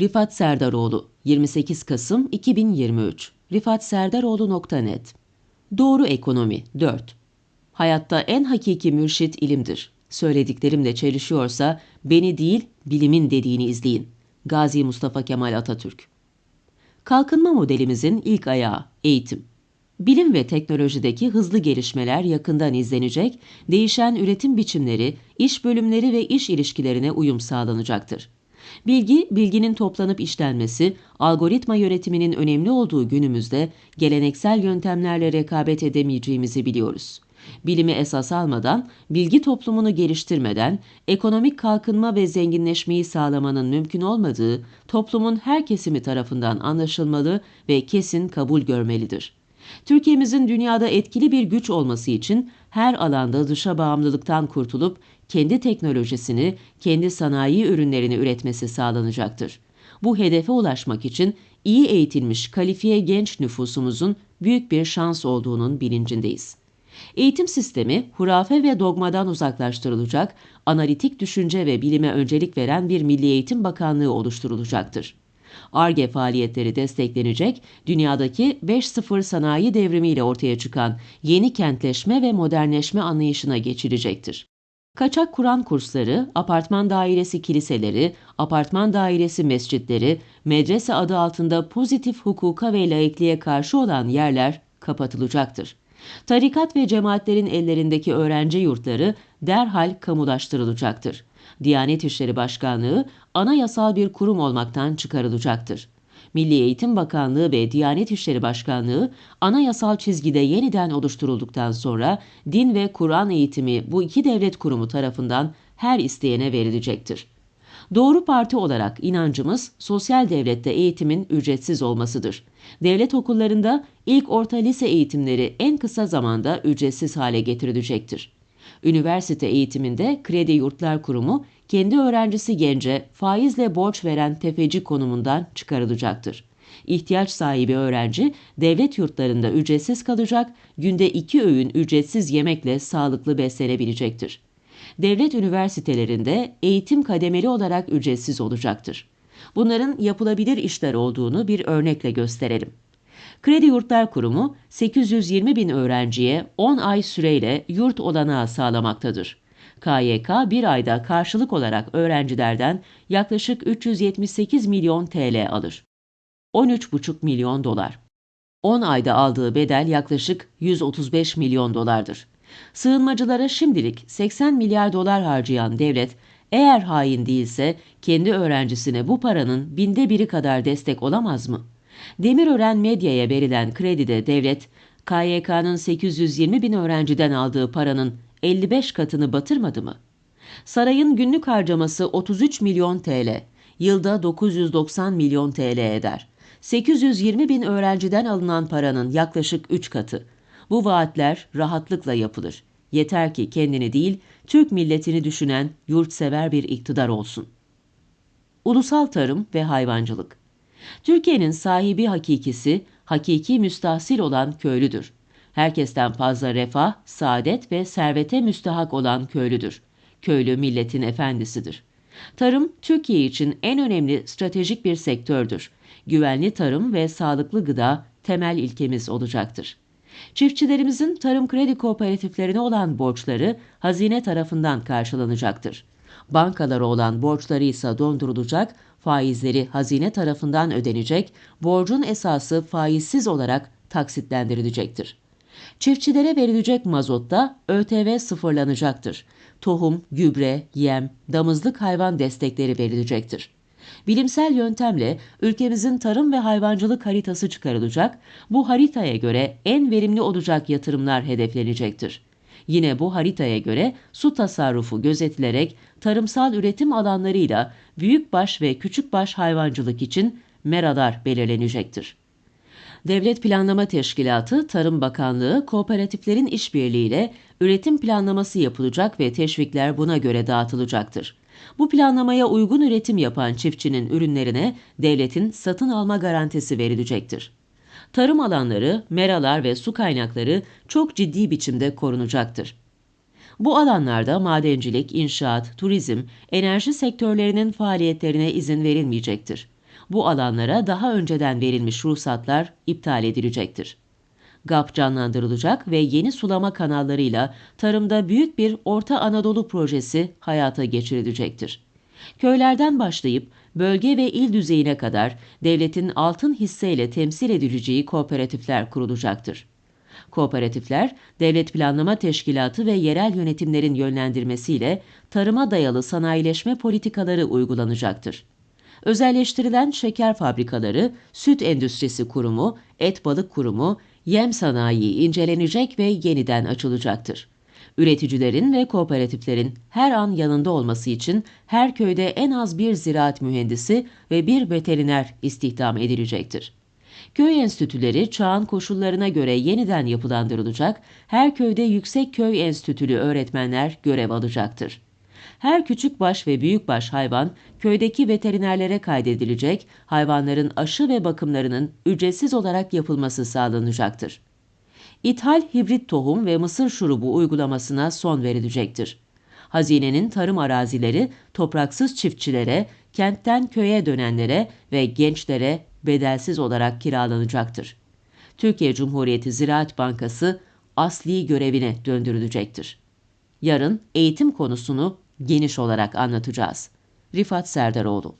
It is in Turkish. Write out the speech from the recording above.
Rifat Serdaroğlu 28 Kasım 2023 rifatserdaroğlu.net Doğru Ekonomi 4 Hayatta en hakiki mürşit ilimdir. Söylediklerimle çelişiyorsa beni değil bilimin dediğini izleyin. Gazi Mustafa Kemal Atatürk Kalkınma modelimizin ilk ayağı eğitim. Bilim ve teknolojideki hızlı gelişmeler yakından izlenecek, değişen üretim biçimleri, iş bölümleri ve iş ilişkilerine uyum sağlanacaktır. Bilgi, bilginin toplanıp işlenmesi, algoritma yönetiminin önemli olduğu günümüzde geleneksel yöntemlerle rekabet edemeyeceğimizi biliyoruz. Bilimi esas almadan, bilgi toplumunu geliştirmeden, ekonomik kalkınma ve zenginleşmeyi sağlamanın mümkün olmadığı toplumun her kesimi tarafından anlaşılmalı ve kesin kabul görmelidir. Türkiye'mizin dünyada etkili bir güç olması için her alanda dışa bağımlılıktan kurtulup kendi teknolojisini, kendi sanayi ürünlerini üretmesi sağlanacaktır. Bu hedefe ulaşmak için iyi eğitilmiş, kalifiye genç nüfusumuzun büyük bir şans olduğunun bilincindeyiz. Eğitim sistemi hurafe ve dogmadan uzaklaştırılacak, analitik düşünce ve bilime öncelik veren bir Milli Eğitim Bakanlığı oluşturulacaktır. ARGE faaliyetleri desteklenecek, dünyadaki 5.0 sanayi devrimiyle ortaya çıkan yeni kentleşme ve modernleşme anlayışına geçilecektir. Kaçak Kur'an kursları, apartman dairesi kiliseleri, apartman dairesi mescitleri, medrese adı altında pozitif hukuka ve laikliğe karşı olan yerler kapatılacaktır. Tarikat ve cemaatlerin ellerindeki öğrenci yurtları derhal kamulaştırılacaktır. Diyanet İşleri Başkanlığı anayasal bir kurum olmaktan çıkarılacaktır. Milli Eğitim Bakanlığı ve Diyanet İşleri Başkanlığı anayasal çizgide yeniden oluşturulduktan sonra din ve Kur'an eğitimi bu iki devlet kurumu tarafından her isteyene verilecektir. Doğru parti olarak inancımız sosyal devlette eğitimin ücretsiz olmasıdır. Devlet okullarında ilk orta lise eğitimleri en kısa zamanda ücretsiz hale getirilecektir. Üniversite eğitiminde Kredi Yurtlar Kurumu kendi öğrencisi gence faizle borç veren tefeci konumundan çıkarılacaktır. İhtiyaç sahibi öğrenci devlet yurtlarında ücretsiz kalacak, günde iki öğün ücretsiz yemekle sağlıklı beslenebilecektir. Devlet üniversitelerinde eğitim kademeli olarak ücretsiz olacaktır. Bunların yapılabilir işler olduğunu bir örnekle gösterelim. Kredi Yurtlar Kurumu 820 bin öğrenciye 10 ay süreyle yurt olanağı sağlamaktadır. KYK bir ayda karşılık olarak öğrencilerden yaklaşık 378 milyon TL alır. 13,5 milyon dolar. 10 ayda aldığı bedel yaklaşık 135 milyon dolardır. Sığınmacılara şimdilik 80 milyar dolar harcayan devlet, eğer hain değilse kendi öğrencisine bu paranın binde biri kadar destek olamaz mı? Demirören Medya'ya verilen kredide devlet, KYK'nın 820 bin öğrenciden aldığı paranın 55 katını batırmadı mı? Sarayın günlük harcaması 33 milyon TL, yılda 990 milyon TL eder. 820 bin öğrenciden alınan paranın yaklaşık 3 katı. Bu vaatler rahatlıkla yapılır. Yeter ki kendini değil, Türk milletini düşünen yurtsever bir iktidar olsun. Ulusal tarım ve hayvancılık Türkiye'nin sahibi hakikisi, hakiki müstahsil olan köylüdür. Herkesten fazla refah, saadet ve servete müstahak olan köylüdür. Köylü milletin efendisidir. Tarım, Türkiye için en önemli stratejik bir sektördür. Güvenli tarım ve sağlıklı gıda temel ilkemiz olacaktır. Çiftçilerimizin tarım kredi kooperatiflerine olan borçları hazine tarafından karşılanacaktır. Bankalara olan borçları ise dondurulacak, faizleri hazine tarafından ödenecek, borcun esası faizsiz olarak taksitlendirilecektir. Çiftçilere verilecek mazotta ÖTV sıfırlanacaktır. Tohum, gübre, yem, damızlık hayvan destekleri verilecektir. Bilimsel yöntemle ülkemizin tarım ve hayvancılık haritası çıkarılacak, bu haritaya göre en verimli olacak yatırımlar hedeflenecektir. Yine bu haritaya göre su tasarrufu gözetilerek tarımsal üretim alanlarıyla büyükbaş ve küçükbaş hayvancılık için meralar belirlenecektir. Devlet Planlama Teşkilatı, Tarım Bakanlığı, kooperatiflerin işbirliğiyle üretim planlaması yapılacak ve teşvikler buna göre dağıtılacaktır. Bu planlamaya uygun üretim yapan çiftçinin ürünlerine devletin satın alma garantisi verilecektir. Tarım alanları, meralar ve su kaynakları çok ciddi biçimde korunacaktır. Bu alanlarda madencilik, inşaat, turizm, enerji sektörlerinin faaliyetlerine izin verilmeyecektir. Bu alanlara daha önceden verilmiş ruhsatlar iptal edilecektir. GAP canlandırılacak ve yeni sulama kanallarıyla tarımda büyük bir Orta Anadolu projesi hayata geçirilecektir. Köylerden başlayıp bölge ve il düzeyine kadar devletin altın hisseyle temsil edileceği kooperatifler kurulacaktır. Kooperatifler, Devlet Planlama Teşkilatı ve yerel yönetimlerin yönlendirmesiyle tarıma dayalı sanayileşme politikaları uygulanacaktır. Özelleştirilen şeker fabrikaları, süt endüstrisi kurumu, et balık kurumu, yem sanayi incelenecek ve yeniden açılacaktır. Üreticilerin ve kooperatiflerin her an yanında olması için her köyde en az bir ziraat mühendisi ve bir veteriner istihdam edilecektir. Köy enstitüleri çağın koşullarına göre yeniden yapılandırılacak, her köyde yüksek köy enstitülü öğretmenler görev alacaktır. Her küçük baş ve büyük baş hayvan köydeki veterinerlere kaydedilecek, hayvanların aşı ve bakımlarının ücretsiz olarak yapılması sağlanacaktır. İthal hibrit tohum ve mısır şurubu uygulamasına son verilecektir. Hazinenin tarım arazileri topraksız çiftçilere, kentten köye dönenlere ve gençlere bedelsiz olarak kiralanacaktır. Türkiye Cumhuriyeti Ziraat Bankası asli görevine döndürülecektir. Yarın eğitim konusunu geniş olarak anlatacağız. Rifat Serdaroğlu